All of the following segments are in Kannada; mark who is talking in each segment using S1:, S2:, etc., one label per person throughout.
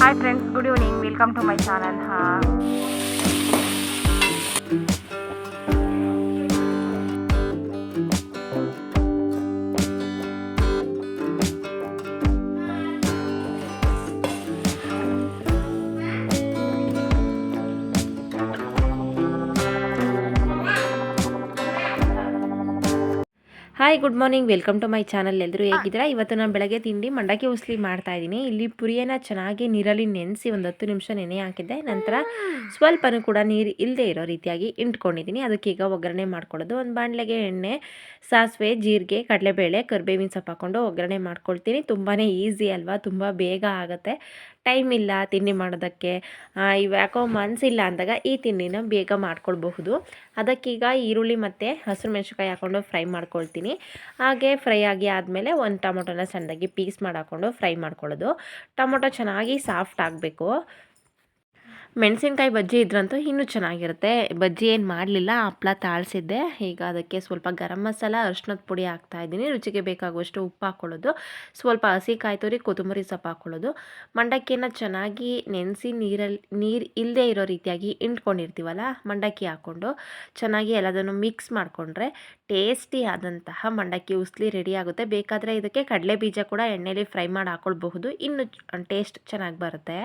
S1: Hi friends good evening welcome to my channel
S2: hi good morning welcome to my channel ಎಲ್ಲರೂ ಹೇಗಿದ್ದೀರಾ? ಇವತ್ತು ನಾನು ಬೆಳಗ್ಗೆ ತಿಂಡಿ ಮಂಡಕ್ಕಿ ಉಸ್ಲಿ ಮಾಡ್ತಾ ಇದ್ದೀನಿ. ಇಲ್ಲಿ ಪುರಿಯನ್ನು ಚೆನ್ನಾಗಿ ನೀರಲ್ಲಿ ನೆನೆಸಿ ಒಂದು ಹತ್ತು ನಿಮಿಷ ನೆನೆ ಹಾಕಿದ್ದೆ. ನಂತರ ಸ್ವಲ್ಪನೂ ಕೂಡ ನೀರು ಇಲ್ಲದೆ ಇರೋ ರೀತಿಯಾಗಿ ಇಂಟ್ಕೊಂಡಿದ್ದೀನಿ. ಅದಕ್ಕೆ ಈಗ ಒಗ್ಗರಣೆ ಮಾಡ್ಕೊಳ್ಳೋದು. ಒಂದು ಬಾಣಲೆಗೆ ಎಣ್ಣೆ ಸಾಸಿವೆ ಜೀರಿಗೆ ಕಡಲೆಬೇಳೆ ಕರಿಬೇವಿನ ಸೊಪ್ಪು ಹಾಕ್ಕೊಂಡು ಒಗ್ಗರಣೆ ಮಾಡ್ಕೊಳ್ತೀನಿ. ತುಂಬಾ ಈಸಿ ಅಲ್ವಾ? ತುಂಬ ಬೇಗ ಆಗುತ್ತೆ. ಟೈಮ್ ಇಲ್ಲ ತಿಂಡಿ ಮಾಡೋದಕ್ಕೆ ಯಾಕೋ ಮನಸ್ಸಿಲ್ಲ ಅಂದಾಗ ಈ ತಿಂಡಿನ ಬೇಗ ಮಾಡ್ಕೊಳ್ಬಹುದು. ಅದಕ್ಕೀಗ ಈರುಳ್ಳಿ ಮತ್ತು ಹಸಿರು ಮೆಣಸಿನ್ಕಾಯಿ ಹಾಕ್ಕೊಂಡು ಫ್ರೈ ಮಾಡ್ಕೊಳ್ತೀನಿ. ಹಾಗೆ ಫ್ರೈ ಆಗಿ ಆದಮೇಲೆ ಒಂದು ಟೊಮೊಟೊನ ಸಣ್ಣದಾಗಿ ಪೀಸ್ ಮಾಡಿ ಹಾಕ್ಕೊಂಡು ಫ್ರೈ ಮಾಡ್ಕೊಳ್ಳೋದು. ಟೊಮೊಟೊ ಚೆನ್ನಾಗಿ ಸಾಫ್ಟ್ ಆಗಬೇಕು. ಮೆಣಸಿನ್ಕಾಯಿ ಬಜ್ಜಿ ಇದ್ರಂತೂ ಇನ್ನೂ ಚೆನ್ನಾಗಿರುತ್ತೆ. ಬಜ್ಜಿ ಏನು ಮಾಡಲಿಲ್ಲ, ಹಪ್ಳ ತಾಳಿಸಿದ್ದೆ. ಈಗ ಅದಕ್ಕೆ ಸ್ವಲ್ಪ ಗರಂ ಮಸಾಲ ಅರ್ಶಿನದ ಪುಡಿ ಹಾಕ್ತಾಯಿದ್ದೀನಿ ರುಚಿಗೆ ಬೇಕಾಗುವಷ್ಟು ಉಪ್ಪು ಹಾಕ್ಕೊಳ್ಳೋದು ಸ್ವಲ್ಪ ಹಸಿ ಕಾಯಿ ತುರಿ, ಕೊತ್ತಂಬರಿ ಸೊಪ್ಪು ಹಾಕ್ಕೊಳ್ಳೋದು ಮಂಡಕ್ಕಿನ ಚೆನ್ನಾಗಿ ನೆನೆಸಿ ನೀರಲ್ಲಿ ನೀರು ಇಲ್ಲದೆ ಇರೋ ರೀತಿಯಾಗಿ ಇಂಟ್ಕೊಂಡಿರ್ತೀವಲ್ಲ ಮಂಡಕ್ಕಿ ಹಾಕ್ಕೊಂಡು ಚೆನ್ನಾಗಿ ಎಲ್ಲದನ್ನು ಮಿಕ್ಸ್ ಮಾಡಿಕೊಂಡ್ರೆ ಟೇಸ್ಟಿ ಆದಂತಹ ಮಂಡಕ್ಕಿ ಉಸ್ಲಿ ರೆಡಿ ಆಗುತ್ತೆ. ಬೇಕಾದರೆ ಇದಕ್ಕೆ ಕಡಲೆ ಬೀಜ ಕೂಡ ಎಣ್ಣೆಯಲ್ಲಿ ಫ್ರೈ ಮಾಡಿ ಹಾಕ್ಕೊಳ್ಬಹುದು ಇನ್ನು ಟೇಸ್ಟ್ ಚೆನ್ನಾಗಿ ಬರುತ್ತೆ.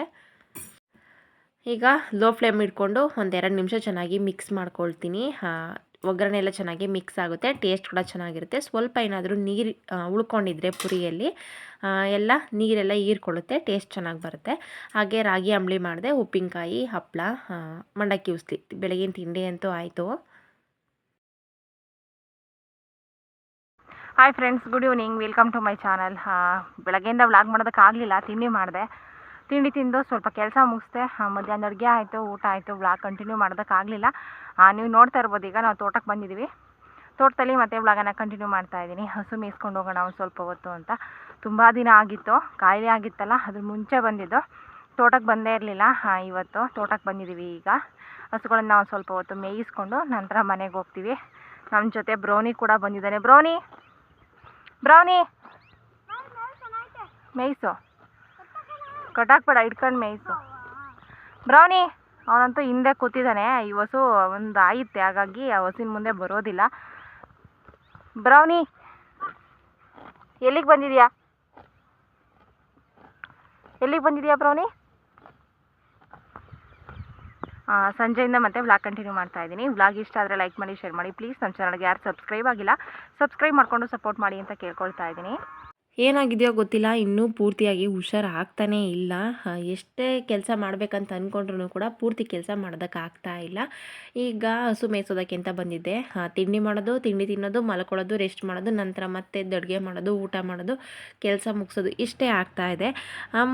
S2: ಈಗ ಲೋ ಫ್ಲೇಮ್ ಇಟ್ಕೊಂಡು ಒಂದೆರಡು ನಿಮಿಷ ಚೆನ್ನಾಗಿ ಮಿಕ್ಸ್ ಮಾಡ್ಕೊಳ್ತೀನಿ. ಒಗ್ಗರಣೆ ಎಲ್ಲ ಚೆನ್ನಾಗಿ ಮಿಕ್ಸ್ ಆಗುತ್ತೆ ಟೇಸ್ಟ್ ಕೂಡ ಚೆನ್ನಾಗಿರುತ್ತೆ. ಸ್ವಲ್ಪ ಏನಾದರೂ ನೀರು ಉಳ್ಕೊಂಡಿದ್ರೆ ಪುರಿಯಲ್ಲಿ ಎಲ್ಲ ನೀರೆಲ್ಲ ಹೀರ್ಕೊಳ್ಳುತ್ತೆ ಟೇಸ್ಟ್ ಚೆನ್ನಾಗಿ ಬರುತ್ತೆ. ಹಾಗೆ ರಾಗಿ ಅಂಬಳಿ ಮಾಡಿದೆ, ಉಪ್ಪಿನಕಾಯಿ ಹಪ್ಪಳ ಮಂಡಕ್ಕಿ ಉಸ್ಲಿ. ಬೆಳಗಿನ ತಿಂಡಿ ಅಂತೂ ಆಯಿತು.
S1: Hi friends good evening welcome to my channel ಬೆಳಗ್ಗೆಯಿಂದ ವ್ಲಾಗ್ ಮಾಡೋದಕ್ಕಾಗಲಿಲ್ಲ, ತಿಂಡಿ ಮಾಡಿದೆ. ತಿಂಡಿ ತಿಂದು ಸ್ವಲ್ಪ ಕೆಲಸ ಮುಗಿಸ್ದೆ. ಮಧ್ಯಾಹ್ನ ಅಡುಗೆ ಆಯಿತು, ಊಟ ಆಯಿತು ಬ್ಲಾಗ್ ಕಂಟಿನ್ಯೂ ಮಾಡೋದಕ್ಕಾಗಲಿಲ್ಲ ನೀವು ನೋಡ್ತಾ ಇರ್ಬೋದು, ಈಗ ನಾವು ತೋಟಕ್ಕೆ ಬಂದಿದ್ದೀವಿ. ತೋಟದಲ್ಲಿ ಮತ್ತೆ ವ್ಲಾಗನ್ನು ಕಂಟಿನ್ಯೂ ಮಾಡ್ತಾ ಇದ್ದೀನಿ. ಹಸು ಮೇಯಿಸ್ಕೊಂಡು ಹೋಗೋಣ ಒಂದು ಸ್ವಲ್ಪ ಹೊತ್ತು ಅಂತ. ತುಂಬ ದಿನ ಆಗಿತ್ತು, ಕಾಯಿಲೆ ಆಗಿತ್ತಲ್ಲ, ಅದ್ರ ಮುಂಚೆ ಬಂದಿದ್ದು. ತೋಟಕ್ಕೆ ಬಂದೇ ಇರಲಿಲ್ಲ ಇವತ್ತು ತೋಟಕ್ಕೆ ಬಂದಿದ್ದೀವಿ ಈಗ. ಹಸುಗಳನ್ನು ನಾವು ಸ್ವಲ್ಪ ಹೊತ್ತು ಮೇಯಿಸ್ಕೊಂಡು ನಂತರ ಮನೆಗೆ ಹೋಗ್ತೀವಿ. ನಮ್ಮ ಜೊತೆ ಬ್ರೌನಿ ಕೂಡ ಬಂದಿದ್ದಾನೆ. ಬ್ರೌನಿ! ಬ್ರೌನಿ! ಮೇಯಿಸು. ಕಟಾಕ್ಬೇಡ ಇಟ್ಕೊಂಡು ಮೇಯ್ಸು. ಬ್ರೌನಿ, ಅವನಂತೂ ಹಿಂದೆ ಕೂತಿದ್ದಾನೆ. ಈ ಹಸು ಒಂದು ಆಯಿತೆ, ಹಾಗಾಗಿ ಆ ಹಸಿನ ಮುಂದೆ ಬರೋದಿಲ್ಲ. ಬ್ರೌನಿ, ಎಲ್ಲಿಗೆ ಬಂದಿದ್ಯಾ? ಎಲ್ಲಿಗೆ ಬಂದಿದ್ಯಾ ಬ್ರೌನಿ? ಸಂಜೆಯಿಂದ ಮತ್ತೆ ವ್ಲಾಗ್ ಕಂಟಿನ್ಯೂ ಮಾಡ್ತಾ ಇದ್ದೀನಿ. ವ್ಲಾಗ್ ಇಷ್ಟ ಆದರೆ ಲೈಕ್ ಮಾಡಿ ಶೇರ್ ಮಾಡಿ. ಪ್ಲೀಸ್ ನಮ್ಮ ಚಾನಲ್ಗೆ ಯಾರು ಸಬ್ಸ್ಕ್ರೈಬ್ ಆಗಿಲ್ಲ ಸಬ್ಸ್ಕ್ರೈಬ್ ಮಾಡಿಕೊಂಡು ಸಪೋರ್ಟ್ ಮಾಡಿ ಅಂತ ಕೇಳ್ಕೊಳ್ತಾ ಇದ್ದೀನಿ.
S2: ಏನಾಗಿದೆಯೋ ಗೊತ್ತಿಲ್ಲ, ಇನ್ನೂ ಪೂರ್ತಿಯಾಗಿ ಹುಷಾರು ಆಗ್ತಾನೇ ಇಲ್ಲ ಎಷ್ಟೇ ಕೆಲಸ ಮಾಡಬೇಕಂತ ಅಂದ್ಕೊಂಡ್ರೂ ಕೂಡ ಪೂರ್ತಿ ಕೆಲಸ ಮಾಡೋದಕ್ಕೆ ಇಲ್ಲ. ಈಗ ಹಸು ಮೇಯಿಸೋದಕ್ಕೆ ಅಂತ ಬಂದಿದ್ದೆ ತಿಂಡಿ ಮಾಡೋದು, ತಿಂಡಿ ತಿನ್ನೋದು, ಮಲ್ಕೊಳ್ಳೋದು, ರೆಸ್ಟ್ ಮಾಡೋದು, ನಂತರ ಮತ್ತೆ ಅಡುಗೆ ಮಾಡೋದು, ಊಟ ಮಾಡೋದು, ಕೆಲಸ ಮುಗಿಸೋದು, ಇಷ್ಟೇ ಆಗ್ತಾ ಇದೆ.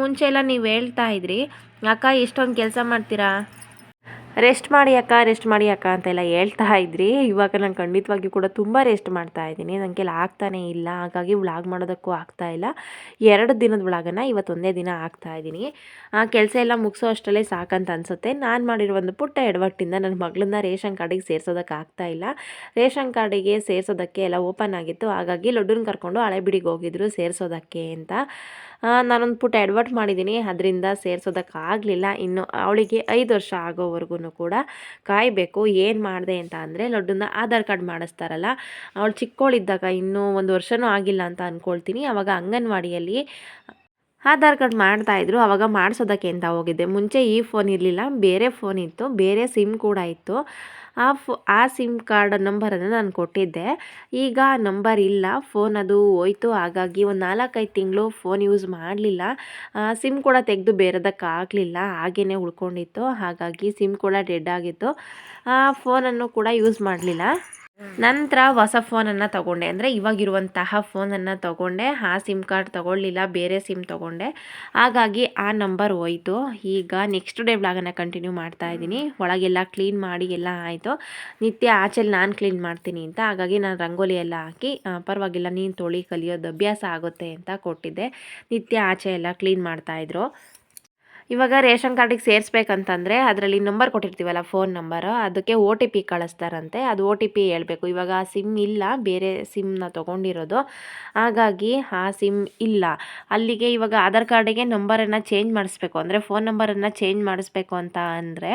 S2: ಮುಂಚೆ ಎಲ್ಲ ನೀವು ಹೇಳ್ತಾ ಇದ್ರಿ, ಅಕ್ಕ, ಎಷ್ಟೊಂದು ಕೆಲಸ ಮಾಡ್ತೀರಾ? ರೆಸ್ಟ್ ಮಾಡಿ ಅಕ್ಕ, ರೆಸ್ಟ್ ಮಾಡಿ ಅಕ್ಕ ಅಂತೆಲ್ಲ ಹೇಳ್ತಾ ಇದ್ರಿ. ಇವಾಗ ನಾನು ಖಂಡಿತವಾಗಿಯೂ ಕೂಡ ತುಂಬ ರೆಸ್ಟ್ ಮಾಡ್ತಾ ಇದ್ದೀನಿ. ನನಗೆ ಆಗ್ತಾನೇ ಇಲ್ಲ. ಹಾಗಾಗಿ ವ್ಲಾಗ್ ಮಾಡೋದಕ್ಕೂ ಆಗ್ತಾ ಇಲ್ಲ. ಎರಡು ದಿನದ ವ್ಲಾಗನ್ನು ಇವತ್ತೊಂದೇ ದಿನ ಆಗ್ತಾ ಇದ್ದೀನಿ. ಆ ಕೆಲಸ ಎಲ್ಲ ಮುಗಿಸೋ ಅಷ್ಟರಲ್ಲೇ ಸಾಕಂತ ಅನಿಸುತ್ತೆ. ನಾನು ಮಾಡಿರೋ ಒಂದು ಪುಟ್ಟ ಎಡವಟ್ಟಿಂದ ನನ್ನ ಮಗಳನ್ನ ರೇಷನ್ ಕಾರ್ಡಿಗೆ ಸೇರ್ಸೋದಕ್ಕೆ ಆಗ್ತಾ ಇಲ್ಲ. ರೇಷನ್ ಕಾರ್ಡಿಗೆ ಸೇರಿಸೋದಕ್ಕೆ ಎಲ್ಲ ಓಪನ್ ಆಗಿತ್ತು. ಹಾಗಾಗಿ ಲಡ್ಡೂನ ಕರ್ಕೊಂಡು ಹಳೆಬಿಡಿಗೆ ಹೋಗಿದ್ರು ಸೇರಿಸೋದಕ್ಕೆ ಅಂತ. ನಾನೊಂದು ಪುಟ್ಟ ಎಡ್ವರ್ಟ್ ಮಾಡಿದ್ದೀನಿ. ಅದರಿಂದ ಸೇರಿಸೋದಕ್ಕಾಗಲಿಲ್ಲ. ಇನ್ನು ಅವಳಿಗೆ ಐದು ವರ್ಷ ಆಗೋವರೆಗೂ ಕೂಡ ಕಾಯಬೇಕು. ಏನು ಮಾಡಿದೆ ಅಂತ ಅಂದರೆ ಲಡ್ಡುನ ಆಧಾರ್ ಕಾರ್ಡ್ ಮಾಡಿಸ್ತಾರಲ್ಲ, ಅವಳು ಚಿಕ್ಕವಳಿದ್ದಾಗ ಇನ್ನೂ ಒಂದು ವರ್ಷವೂ ಆಗಿಲ್ಲ ಅಂತ ಅಂದ್ಕೊಳ್ತೀನಿ ಆವಾಗ ಅಂಗನವಾಡಿಯಲ್ಲಿ ಆಧಾರ್ ಕಾರ್ಡ್ ಮಾಡ್ತಾಯಿದ್ರು ಆವಾಗ ಮಾಡಿಸೋದಕ್ಕೆ ಅಂತ ಹೋಗಿದ್ದೆ? ಮುಂಚೆ ಈ ಫೋನ್ ಇರಲಿಲ್ಲ, ಬೇರೆ ಫೋನ್ ಇತ್ತು, ಬೇರೆ ಸಿಮ್ ಕೂಡ ಇತ್ತು. ಆ ಫೋ, ಆ ಸಿಮ್ ಕಾರ್ಡ್ ನಂಬರನ್ನು ನಾನು ಕೊಟ್ಟಿದ್ದೆ. ಈಗ ಆ ನಂಬರ್ ಇಲ್ಲ. ಫೋನ್ ಅದು ಹೋಯ್ತು. ಹಾಗಾಗಿ ಒಂದು ನಾಲ್ಕೈದು ತಿಂಗಳು ಫೋನ್ ಯೂಸ್ ಮಾಡಲಿಲ್ಲ. ಸಿಮ್ ಕೂಡ ತೆಗೆದು ಬೇರೆದಕ್ಕೆ ಆಗಲಿಲ್ಲ ಹಾಗೇ ಉಳ್ಕೊಂಡಿತ್ತು. ಹಾಗಾಗಿ ಸಿಮ್ ಕೂಡ ಡೆಡ್ ಆಗಿತ್ತು. ಆ, ಫೋನನ್ನು ಕೂಡ ಯೂಸ್ ಮಾಡಲಿಲ್ಲ. ನಂತರ ಹೊಸ ಫೋನನ್ನು ತಗೊಂಡೆ. ಅಂದರೆ ಇವಾಗಿರುವಂತಹ ಫೋನನ್ನು ತಗೊಂಡೆ. ಆ ಸಿಮ್ ಕಾರ್ಡ್ ತಗೊಳ್ಳಿಲ್ಲ ಬೇರೆ ಸಿಮ್ ತಗೊಂಡೆ. ಹಾಗಾಗಿ ಆ ನಂಬರ್ ಹೋಯಿತು. ಈಗ ನೆಕ್ಸ್ಟ್ ಡೇ ಬ್ಲಾಗನ್ನು ಕಂಟಿನ್ಯೂ ಮಾಡ್ತಾ ಇದ್ದೀನಿ. ಒಳಗೆಲ್ಲ ಕ್ಲೀನ್ ಮಾಡಿ ಎಲ್ಲ ಆಯಿತು. ನಿತ್ಯ ಆಚೆಲಿ ನಾನು ಕ್ಲೀನ್ ಮಾಡ್ತೀನಿ ಅಂತ. ಹಾಗಾಗಿ ನಾನು ರಂಗೋಲಿ ಎಲ್ಲ ಹಾಕಿ ಪರವಾಗಿಲ್ಲ ನೀನು ತೊಳಿ ಕಲಿಯೋದು ಅಭ್ಯಾಸ ಆಗುತ್ತೆ ಅಂತ ಕೊಟ್ಟಿದ್ದೆ. ನಿತ್ಯ ಆಚೆ ಎಲ್ಲ ಕ್ಲೀನ್ ಮಾಡ್ತಾಯಿದ್ರು ಇವಾಗ ರೇಷನ್ ಕಾರ್ಡಿಗೆ ಸೇರಿಸ್ಬೇಕಂತಂದರೆ ಅದರಲ್ಲಿ ನಂಬರ್ ಕೊಟ್ಟಿರ್ತೀವಲ್ಲ ಫೋನ್ ನಂಬರು ಅದಕ್ಕೆ ಒ ಟಿ ಪಿ ಕಳಿಸ್ತಾರಂತೆ. ಅದು ಒ ಟಿ ಪಿ ಹೇಳಬೇಕು. ಇವಾಗ ಆ ಸಿಮ್ ಇಲ್ಲ, ಬೇರೆ ಸಿಮ್ನ ತೊಗೊಂಡಿರೋದು. ಹಾಗಾಗಿ ಆ ಸಿಮ್ ಇಲ್ಲ. ಅಲ್ಲಿಗೆ ಇವಾಗ ಆಧಾರ್ ಕಾರ್ಡಿಗೆ ನಂಬರನ್ನು ಚೇಂಜ್ ಮಾಡಿಸ್ಬೇಕು. ಅಂದರೆ ಫೋನ್ ನಂಬರನ್ನು ಚೇಂಜ್ ಮಾಡಿಸ್ಬೇಕು ಅಂತ ಅಂದರೆ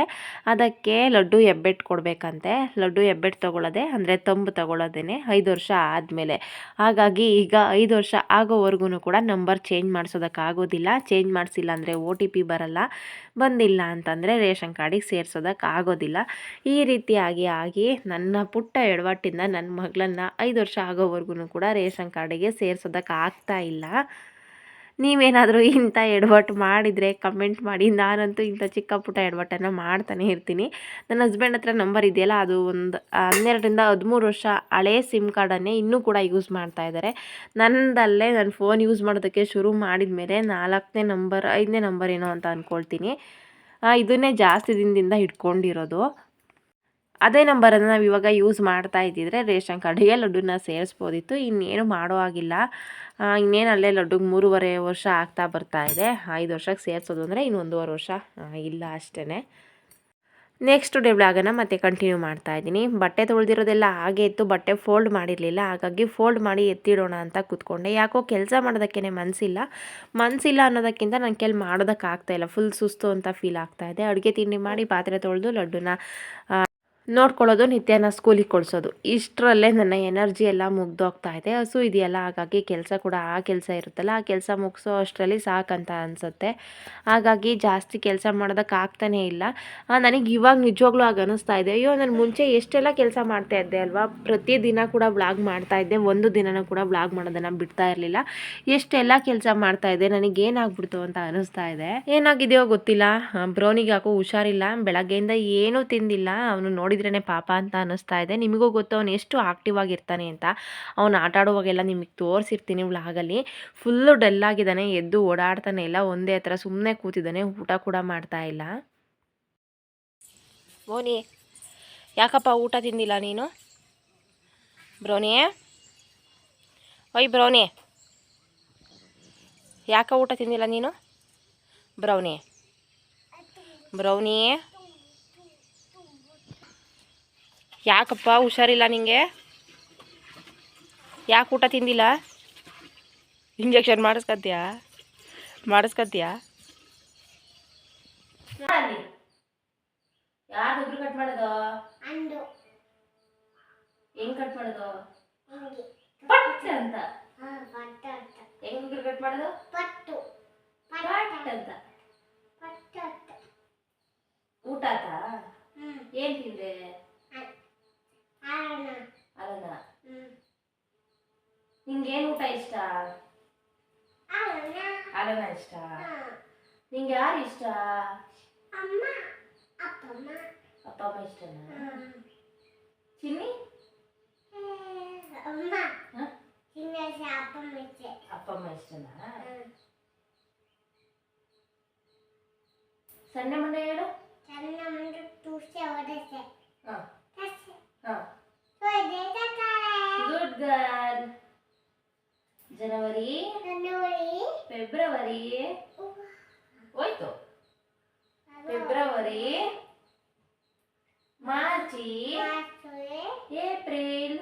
S2: ಅದಕ್ಕೆ ಲಡ್ಡು ಹೆಬ್ಬೆಟ್ಟು ಕೊಡಬೇಕಂತೆ. ಲಡ್ಡು ಹೆಬ್ಬೆಟ್ಟು ತೊಗೊಳ್ಳೋದೆ, ಅಂದರೆ ತಂಬು ತೊಗೊಳ್ಳೋದೇ ಐದು ವರ್ಷ ಆದಮೇಲೆ. ಹಾಗಾಗಿ ಈಗ ಐದು ವರ್ಷ ಆಗೋವರೆಗೂ ಕೂಡ ನಂಬರ್ ಚೇಂಜ್ ಮಾಡಿಸೋದಕ್ಕಾಗೋದಿಲ್ಲ. ಚೇಂಜ್ ಮಾಡಿಸಿಲ್ಲ ಅಂದರೆ ಒ ಟಿ ಪಿ ಬರಲ್ಲ ಬಂದಿಲ್ಲ ಅಂತಂದರೆ ರೇಷನ್ ಕಾರ್ಡಿಗೆ ಸೇರ್ಸೋದಕ್ಕೆ ಆಗೋದಿಲ್ಲ. ಈ ರೀತಿಯಾಗಿ ಆಗಿ ನನ್ನ ಪುಟ್ಟ ಎಡವಟ್ಟಿಂದ ನನ್ನ ಮಗಳನ್ನು ಐದು ವರ್ಷ ಆಗೋವರೆಗೂ ಕೂಡ ರೇಷನ್ ಕಾರ್ಡಿಗೆ ಸೇರ್ಸೋದಕ್ಕೆ ಆಗ್ತಾ ಇಲ್ಲ. ನೀವೇನಾದರೂ ಇಂಥ ಎಡವಟ್ಟು ಮಾಡಿದರೆ ಕಮೆಂಟ್ ಮಾಡಿ, ನಾನಂತೂ ಇಂಥ ಚಿಕ್ಕ ಪುಟ್ಟ ಎಡವಟ್ಟನ್ನು ಮಾಡ್ತಾನೆ ಇರ್ತೀನಿ. ನನ್ನ ಹಸ್ಬೆಂಡ್ ಹತ್ರ ನಂಬರ್ ಇದೆಯಲ್ಲ, ಅದು ಒಂದು ಹನ್ನೆರಡರಿಂದ ಹದಿಮೂರು ವರ್ಷ ಹಳೇ ಸಿಮ್ ಕಾರ್ಡನ್ನೇ ಇನ್ನೂ ಕೂಡ ಯೂಸ್ ಮಾಡ್ತಾ ಇದ್ದಾರೆ. ನನ್ನದಲ್ಲೇ ನಾನು ಫೋನ್ ಯೂಸ್ ಮಾಡೋದಕ್ಕೆ ಶುರು ಮಾಡಿದ ಮೇಲೆ ನಾಲ್ಕನೇ ನಂಬರ್ ಐದನೇ ನಂಬರ್ ಏನೋ ಅಂತ ಅಂದ್ಕೊಳ್ತೀನಿ ಇದನ್ನೇ ಜಾಸ್ತಿ ದಿನದಿಂದ ಇಟ್ಕೊಂಡಿರೋದು ಅದೇ ನಂಬರನ್ನು ನಾವು ಇವಾಗ ಯೂಸ್ ಮಾಡ್ತಾ ಇದ್ದಿದ್ರೆ ರೇಷನ್ ಕಾರ್ಡಿಗೆ ಲಡ್ಡುನ ಸೇರಿಸ್ಬೋದಿತ್ತು. ಇನ್ನೇನು ಮಾಡೋ ಆಗಿಲ್ಲ ಇನ್ನೇನು ಅಲ್ಲೇ ಲಡ್ಡುಗೆ ಮೂರುವರೆ ವರ್ಷ ಆಗ್ತಾ ಬರ್ತಾ ಇದೆ. ಐದು ವರ್ಷಕ್ಕೆ ಸೇರಿಸೋದು ಅಂದರೆ ಇನ್ನು ಒಂದೂವರೆ ವರ್ಷ ಇಲ್ಲ ಅಷ್ಟೇ ನೆಕ್ಸ್ಟ್ ಡೇ ಬ್ಲಾಗನ್ನು ಮತ್ತೆ ಕಂಟಿನ್ಯೂ ಮಾಡ್ತಾ ಇದ್ದೀನಿ. ಬಟ್ಟೆ ತೊಳೆದಿರೋದೆಲ್ಲ ಹಾಗೆ ಇತ್ತು. ಬಟ್ಟೆ ಫೋಲ್ಡ್ ಮಾಡಿರಲಿಲ್ಲ. ಹಾಗಾಗಿ ಫೋಲ್ಡ್ ಮಾಡಿ ಎತ್ತಿಡೋಣ ಅಂತ ಕೂತ್ಕೊಂಡೆ. ಯಾಕೋ ಕೆಲಸ ಮಾಡೋದಕ್ಕೇ ಮನಸ್ಸಿಲ್ಲ ಮನಸ್ಸಿಲ್ಲ ಅನ್ನೋದಕ್ಕಿಂತ ನನ್ನ ಕೆಲ್ ಮಾಡೋದಕ್ಕೆ ಇಲ್ಲ. ಫುಲ್ ಸುಸ್ತು ಅಂತ ಫೀಲ್ ಆಗ್ತಾ ಇದೆ. ಅಡುಗೆ ತಿಂಡಿ ಮಾಡಿ ಪಾತ್ರೆ ತೊಳೆದು ಲಡ್ಡುನ ನೋಡ್ಕೊಳ್ಳೋದು, ನಿತ್ಯನ ಸ್ಕೂಲಿಗೆ ಕಳಿಸೋದು ಇಷ್ಟರಲ್ಲೇ ನನ್ನ ಎನರ್ಜಿ ಎಲ್ಲ ಮುಗ್ದೋಗ್ತಾ ಇದೆ. ಹಸು ಇದೆಯಲ್ಲ, ಹಾಗಾಗಿ ಕೆಲಸ ಕೂಡ ಆ ಕೆಲಸ ಇರುತ್ತಲ್ಲ, ಆ ಕೆಲಸ ಮುಗಿಸೋ ಅಷ್ಟರಲ್ಲಿ ಸಾಕಂತ ಅನಿಸುತ್ತೆ. ಹಾಗಾಗಿ ಜಾಸ್ತಿ ಕೆಲಸ ಮಾಡೋದಕ್ಕೆ ಆಗ್ತಾನೇ ಇಲ್ಲ. ನನಗೆ ಇವಾಗ ನಿಜವಾಗ್ಲೂ ಆಗ ಅನ್ನಿಸ್ತಾ ಇದೆ. ಅಯ್ಯೋ, ನಾನು ಮುಂಚೆ ಎಷ್ಟೆಲ್ಲ ಕೆಲಸ ಮಾಡ್ತಾ ಇದ್ದೆ ಅಲ್ವಾ? ಪ್ರತಿದಿನ ಕೂಡ ಬ್ಲಾಗ್ ಮಾಡ್ತಾ ಇದ್ದೆ. ಒಂದು ದಿನನೂ ಕೂಡ ಬ್ಲಾಗ್ ಮಾಡೋದನ್ನು ಬಿಡ್ತಾ ಇರಲಿಲ್ಲ. ಎಷ್ಟೆಲ್ಲ ಕೆಲಸ ಮಾಡ್ತಾ ಇದ್ದೆ, ನನಗೆ ಏನಾಗ್ಬಿಡ್ತು ಅಂತ ಅನ್ನಿಸ್ತಾ ಇದೆ. ಏನಾಗಿದೆಯೋ ಗೊತ್ತಿಲ್ಲ. ಬ್ರೌನಿಗೆ ಯಾಕೋ ಹುಷಾರಿಲ್ಲ. ಬೆಳಗ್ಗೆಯಿಂದ ಏನೂ ತಿಂದಿಲ್ಲ. ಅವನು ನೋಡಿದ್ರೇ ಪಾಪ ಅಂತ ಅನ್ನಿಸ್ತಾ ಇದೆ. ನಿಮಗೂ ಗೊತ್ತು, ಅವನು ಎಷ್ಟು ಆಕ್ಟಿವ್ ಆಗಿರ್ತಾನೆ ಅಂತ. ಅವನು ಆಟ ಆಡುವಾಗೆಲ್ಲ ನಿಮಗೆ ತೋರಿಸಿರ್ತೀನಿ ವ್ಲಾಗಲ್ಲಿ ಫುಲ್ಲು ಡಲ್ ಆಗಿದ್ದಾನೆ, ಎದ್ದು ಓಡಾಡ್ತಾನೆ ಇಲ್ಲ, ಒಂದೇ ಹತ್ರ ಸುಮ್ಮನೆ ಕೂತಿದ್ದಾನೆ, ಊಟ ಕೂಡ ಮಾಡ್ತಾ ಇಲ್ಲ. ಮೋನಿ ಯಾಕಪ್ಪ ಊಟ ತಿಂದಿಲ್ಲ ನೀನು? ಬ್ರೋನಿ ಓಯ್ ಬ್ರೌನಿ ಯಾಕ ಊಟ ತಿಂದಿಲ್ಲ ನೀನು? ಬ್ರೌನಿ ಬ್ರೌನಿ ಯಾಕಪ್ಪ ಹುಷಾರಿಲ್ಲ ನಿಂಗೆ? ಯಾಕೆ ಊಟ ತಿಂದಿಲ್ಲ? ಇಂಜೆಕ್ಷನ್ ಮಾಡಿಸ್ಕತ್ತೀಯಾ ಮಾಡಿಸ್ಕತ್ತೀಯಾ ಯಾರು ಉಗುರು ಕಟ್ ಮಾಡೋದು?
S3: ಅಂದು.
S2: ಹೆಂಗ್ ಕಟ್ ಮಾಡೋದು?
S3: ಹಿಂಗೆ
S2: ಪಟ್ ಅಂತ.
S3: ಹಾ ಪಟ್ಟ ಅಂತ.
S2: ಹೆಂಗ್ ಉಗುರು ಕಟ್ ಮಾಡೋದು?
S3: ಪಟ್ಟು.
S2: ಪಟ್ ಅಂತ.
S3: ಪಟ್ಟ ಅಂತ.
S2: ಊಟ ಆತಾ? ಏನ್ ತಿಂದೆ?
S3: ಆರಣ
S2: ಅಲ್ಲ
S3: ಹ್ಮ್
S2: ನಿಂಗೇನ್ ಊಟ ಇಷ್ಟ
S3: ಆರಣ
S2: ಅಲನ ಇಷ್ಟ
S3: ಹಾ
S2: ನಿಂಗೆ ಯಾರು ಇಷ್ಟ
S3: ಅಮ್ಮ ಅಪ್ಪಮ್ಮ
S2: ಅಪ್ಪ ಅಮ್ಮ ಇಷ್ಟನಾ
S3: ಹ್ಮ್
S2: ಚಿನ್ನಿ
S3: ಅಮ್ಮ
S2: ಹ?
S3: ಚಿನ್ನ ಅಪ್ಪಮ್ಮ ಇಚ್ಛೆ
S2: ಅಪ್ಪ ಅಮ್ಮ ಇಷ್ಟನಾ
S3: ಹ್ಮ್
S2: ಸಣ್ಣ ಮಂಡ ಹೇಳು ಜನವರಿ
S3: ಕಣ್ಣುರಿ
S2: ಫೆಬ್ರವರಿ ಹೋಯ್ತು ಫೆಬ್ರವರಿ ಮಾರ್ಚಿ
S3: ಮಾಸುವೆ
S2: ಏಪ್ರಿಲ್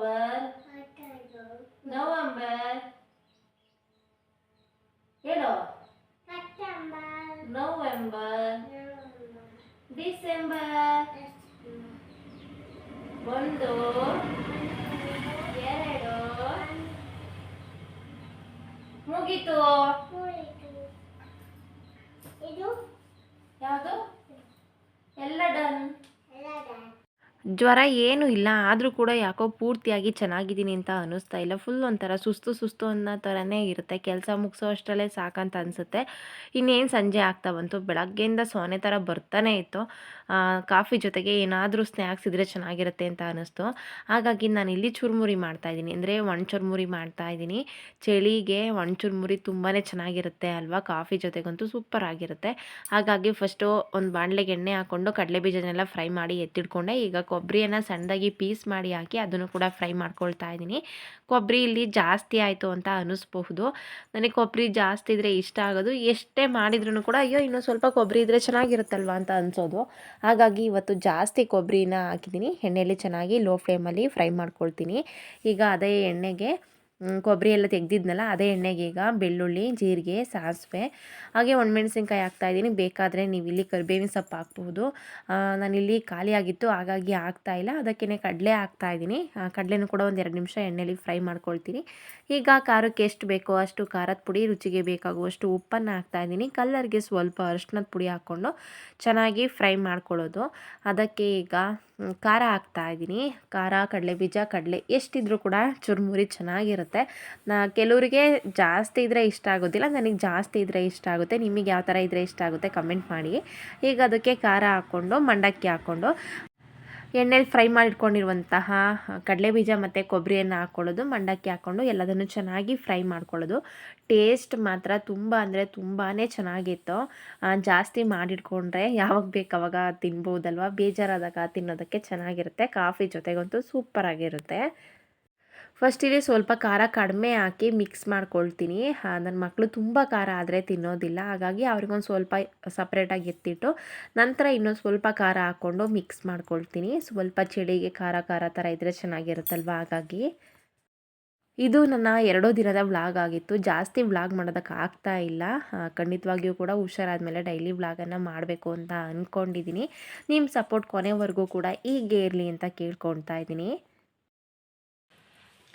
S2: ಅಕ್ಟೋಬರ್
S3: ಅಕ್ಟೋಬರ್
S2: ನವೆಂಬರ್ ಹೇಳು
S3: ಸೆಪ್ಟೆಂಬರ್
S2: ನವೆಂಬರ್
S3: ನವೆಂಬರ್
S2: ಡಿಸೆಂಬರ್ ಒಂದು ಎರಡು ಮುಗೀತು
S3: ಇದು
S2: ಯಾವುದು ಜ್ವರ ಏನೂ ಇಲ್ಲ, ಆದರೂ ಕೂಡ ಯಾಕೋ ಪೂರ್ತಿಯಾಗಿ ಚೆನ್ನಾಗಿದ್ದೀನಿ ಅಂತ ಅನ್ನಿಸ್ತಾ ಇಲ್ಲ. ಫುಲ್ ಒಂಥರ ಸುಸ್ತು ಸುಸ್ತು ಅನ್ನೋ ಥರನೇ ಇರುತ್ತೆ. ಕೆಲಸ ಮುಗಿಸೋ ಅಷ್ಟರಲ್ಲೇ ಸಾಕಂತ ಅನಿಸುತ್ತೆ. ಇನ್ನೇನು ಸಂಜೆ ಆಗ್ತಾ ಬಂತು? ಬೆಳಗ್ಗೆಯಿಂದ ಸೊನೆ ಥರ ಬರ್ತಾನೆ ಇತ್ತು. ಕಾಫಿ ಜೊತೆಗೆ ಏನಾದರೂ ಸ್ನ್ಯಾಕ್ಸ್ ಇದ್ದರೆ ಚೆನ್ನಾಗಿರುತ್ತೆ ಅಂತ ಅನ್ನಿಸ್ತು. ಹಾಗಾಗಿ ನಾನು ಇಲ್ಲಿ ಚುರುಮುರಿ ಮಾಡ್ತಾಯಿದ್ದೀನಿ ಅಂದರೆ ಒಣ ಚುರುಮುರಿ ಮಾಡ್ತಾಯಿದ್ದೀನಿ ಚಳಿಗೆ ಒಣ ಚುರುಮುರಿ ತುಂಬಾ ಚೆನ್ನಾಗಿರುತ್ತೆ ಅಲ್ವಾ? ಕಾಫಿ ಜೊತೆಗಂತೂ ಸೂಪರ್ ಆಗಿರುತ್ತೆ. ಹಾಗಾಗಿ ಫಸ್ಟು ಒಂದು ಬಾಣಲೆಗೆ ಎಣ್ಣೆ ಹಾಕ್ಕೊಂಡು ಕಡಲೆ ಬೀಜನೆಲ್ಲ ಫ್ರೈ ಮಾಡಿ ಎತ್ತಿಟ್ಕೊಂಡೆ. ಈಗ ಕೊಬ್ಬರಿಯನ್ನು ಸಣ್ಣದಾಗಿ ಪೀಸ್ ಮಾಡಿ ಹಾಕಿ ಅದನ್ನು ಕೂಡ ಫ್ರೈ ಮಾಡ್ಕೊಳ್ತಾ ಇದ್ದೀನಿ. ಕೊಬ್ಬರಿ ಇಲ್ಲಿ ಜಾಸ್ತಿ ಆಯಿತು ಅಂತ ಅನ್ನಿಸ್ಬಹುದು ನನಗೆ ಕೊಬ್ಬರಿ ಜಾಸ್ತಿ ಇದ್ದರೆ ಇಷ್ಟ ಆಗೋದು. ಎಷ್ಟೇ ಮಾಡಿದ್ರೂ ಕೂಡ, ಅಯ್ಯೋ ಇನ್ನೂ ಸ್ವಲ್ಪ ಕೊಬ್ಬರಿ ಇದ್ದರೆ ಚೆನ್ನಾಗಿರುತ್ತಲ್ವ? ಅಂತ ಅನಿಸೋದು. ಹಾಗಾಗಿ ಇವತ್ತು ಜಾಸ್ತಿ ಕೊಬ್ಬರಿನ ಹಾಕಿದ್ದೀನಿ. ಎಣ್ಣೆಯಲ್ಲಿ ಚೆನ್ನಾಗಿ ಲೋ ಫ್ಲೇಮಲ್ಲಿ ಫ್ರೈ ಮಾಡ್ಕೊಳ್ತೀನಿ. ಈಗ ಅದೇ ಎಣ್ಣೆಗೆ ಕೊಬ್ಬರಿ ಎಲ್ಲ ತೆಗೆದಿದ್ನಲ್ಲ, ಅದೇ ಎಣ್ಣೆಗೆ ಈಗ ಬೆಳ್ಳುಳ್ಳಿ, ಜೀರಿಗೆ, ಸಾಸಿವೆ, ಹಾಗೆ ಹಾಕ್ತಾ ಹಾಕ್ತಾಯಿದ್ದೀನಿ ಬೇಕಾದರೆ ನೀವು ಇಲ್ಲಿ ಕರಿಬೇವಿನ ಸೊಪ್ಪು ಹಾಕ್ಬೋದು ನಾನಿಲ್ಲಿ ಖಾಲಿಯಾಗಿತ್ತು ಹಾಗಾಗಿ ಹಾಕ್ತಾ ಇಲ್ಲ. ಅದಕ್ಕೇ ಕಡಲೆ ಹಾಕ್ತಾಯಿದ್ದೀನಿ ಕಡಲೆನೂ ಕೂಡ ಒಂದು ಎರಡು ನಿಮಿಷ ಎಣ್ಣೆಲಿ ಫ್ರೈ ಮಾಡ್ಕೊಳ್ತೀನಿ. ಈಗ ಖಾರಕ್ಕೆ ಎಷ್ಟು ಬೇಕೋ ಅಷ್ಟು ಖಾರದ ಪುಡಿ, ರುಚಿಗೆ ಬೇಕಾಗುವಷ್ಟು ಉಪ್ಪನ್ನು ಹಾಕ್ತಾಯಿದ್ದೀನಿ ಕಲ್ಲರ್ಗೆ ಸ್ವಲ್ಪ ಅರಿಶಿನದ ಪುಡಿ ಹಾಕ್ಕೊಂಡು ಚೆನ್ನಾಗಿ ಫ್ರೈ ಮಾಡ್ಕೊಳ್ಳೋದು. ಅದಕ್ಕೆ ಈಗ ಖಾರ ಹಾಕ್ತಾ ಇದ್ದೀನಿ. ಖಾರ, ಕಡಲೆ ಬೀಜ, ಕಡಲೆ ಎಷ್ಟಿದ್ರೂ ಕೂಡ ಚುರುಮುರಿ ಚೆನ್ನಾಗಿರುತ್ತೆ. ನಾ, ಕೆಲವರಿಗೆ ಜಾಸ್ತಿ ಇದ್ದರೆ ಇಷ್ಟ ಆಗೋದಿಲ್ಲ, ನನಗೆ ಜಾಸ್ತಿ ಇದ್ದರೆ ಇಷ್ಟ ಆಗುತ್ತೆ. ನಿಮಗೆ ಯಾವ ಥರ ಇದ್ದರೆ ಇಷ್ಟ ಆಗುತ್ತೆ ಕಮೆಂಟ್ ಮಾಡಿ. ಈಗ ಅದಕ್ಕೆ ಖಾರ ಹಾಕ್ಕೊಂಡು ಮಂಡಕ್ಕಿ ಹಾಕ್ಕೊಂಡು ಎಣ್ಣೆಲಿ ಫ್ರೈ ಮಾಡಿಟ್ಕೊಂಡಿರುವಂತಹ ಕಡಲೆಬೀಜ ಮತ್ತು ಕೊಬ್ಬರಿಯನ್ನು ಹಾಕ್ಕೊಳ್ಳೋದು ಮಂಡಕ್ಕಿ ಹಾಕ್ಕೊಂಡು ಎಲ್ಲದನ್ನು ಚೆನ್ನಾಗಿ ಫ್ರೈ ಮಾಡ್ಕೊಳ್ಳೋದು. ಟೇಸ್ಟ್ ಮಾತ್ರ ತುಂಬ ಅಂದರೆ ತುಂಬಾ ಚೆನ್ನಾಗಿತ್ತು. ಜಾಸ್ತಿ ಮಾಡಿಟ್ಕೊಂಡ್ರೆ ಯಾವಾಗ ಬೇಕು ಅವಾಗ ತಿನ್ಬೋದಲ್ವ? ಬೇಜಾರಾದಾಗ ತಿನ್ನೋದಕ್ಕೆ ಚೆನ್ನಾಗಿರುತ್ತೆ. ಕಾಫಿ ಜೊತೆಗಂತೂ ಸೂಪರಾಗಿರುತ್ತೆ. ಫಸ್ಟ್ ಸ್ವಲ್ಪ ಖಾರ ಕಡಿಮೆ ಹಾಕಿ ಮಿಕ್ಸ್ ಮಾಡ್ಕೊಳ್ತೀನಿ. ನನ್ನ ಮಕ್ಕಳು ತುಂಬ ಖಾರ ಆದರೆ ತಿನ್ನೋದಿಲ್ಲ. ಹಾಗಾಗಿ ಅವ್ರಿಗೊಂದು ಸ್ವಲ್ಪ ಸಪ್ರೇಟಾಗಿ ಎತ್ತಿಟ್ಟು ನಂತರ ಇನ್ನೊಂದು ಸ್ವಲ್ಪ ಖಾರ ಹಾಕ್ಕೊಂಡು ಮಿಕ್ಸ್ ಮಾಡ್ಕೊಳ್ತೀನಿ. ಸ್ವಲ್ಪ ಚಳಿಗೆ ಖಾರ ಖಾರ ಥರ ಇದ್ದರೆ ಚೆನ್ನಾಗಿರುತ್ತಲ್ವ? ಹಾಗಾಗಿ ಇದು ನನ್ನ ಎರಡೋ ದಿನದ ವ್ಲಾಗ್ ಆಗಿತ್ತು. ಜಾಸ್ತಿ ವ್ಲಾಗ್ ಮಾಡೋದಕ್ಕೆ ಆಗ್ತಾ ಇಲ್ಲ. ಖಂಡಿತವಾಗಿಯೂ ಕೂಡ ಹುಷಾರಾದಮೇಲೆ ಡೈಲಿ ವ್ಲಾಗನ್ನು ಮಾಡಬೇಕು ಅಂತ ಅಂದ್ಕೊಂಡಿದ್ದೀನಿ ನಿಮ್ಮ ಸಪೋರ್ಟ್ ಕೊನೆವರೆಗೂ ಕೂಡ ಹೀಗೆ ಇರಲಿ ಅಂತ ಕೇಳ್ಕೊಳ್ತಾ ಇದ್ದೀನಿ.